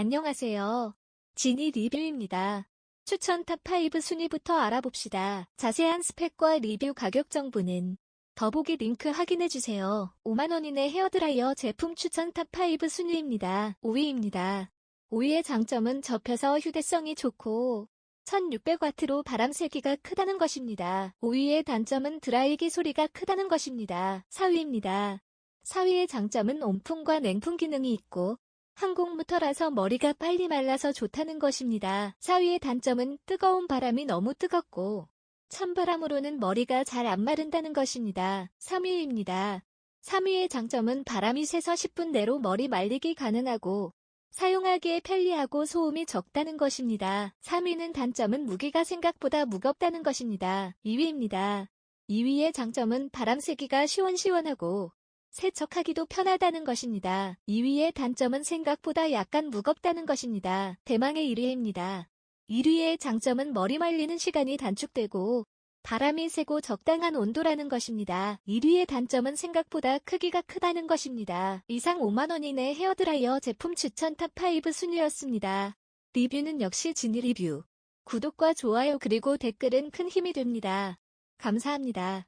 안녕하세요. 지니 리뷰입니다. 추천 탑5 순위부터 알아봅시다. 자세한 스펙과 리뷰 가격 정보는 더보기 링크 확인해주세요. 5만원 이내 헤어드라이어 제품 추천 탑5 순위입니다. 5위입니다. 5위의 장점은 접혀서 휴대성이 좋고 1600와트로 바람 세기가 크다는 것입니다. 5위의 단점은 드라이기 소리가 크다는 것입니다. 4위입니다. 4위의 장점은 온풍과 냉풍 기능이 있고 항공모터라서 머리가 빨리 말라서 좋다는 것입니다. 4위의 단점은 뜨거운 바람이 너무 뜨겁고 찬바람으로는 머리가 잘 안 마른다는 것입니다. 3위입니다. 3위의 장점은 바람이 세서 10분 내로 머리 말리기 가능하고 사용하기에 편리하고 소음이 적다는 것입니다. 3위는 단점은 무게가 생각보다 무겁다는 것입니다. 2위입니다. 2위의 장점은 바람 세기가 시원시원하고 세척하기도 편하다는 것입니다. 2위의 단점은 생각보다 약간 무겁다는 것입니다. 대망의 1위입니다. 1위의 장점은 머리 말리는 시간이 단축되고 바람이 세고 적당한 온도라는 것입니다. 1위의 단점은 생각보다 크기가 크다는 것입니다. 이상 5만원 이내 헤어드라이어 제품 추천 탑5 순위였습니다. 리뷰는 역시 지니 리뷰. 구독과 좋아요 그리고 댓글은 큰 힘이 됩니다. 감사합니다.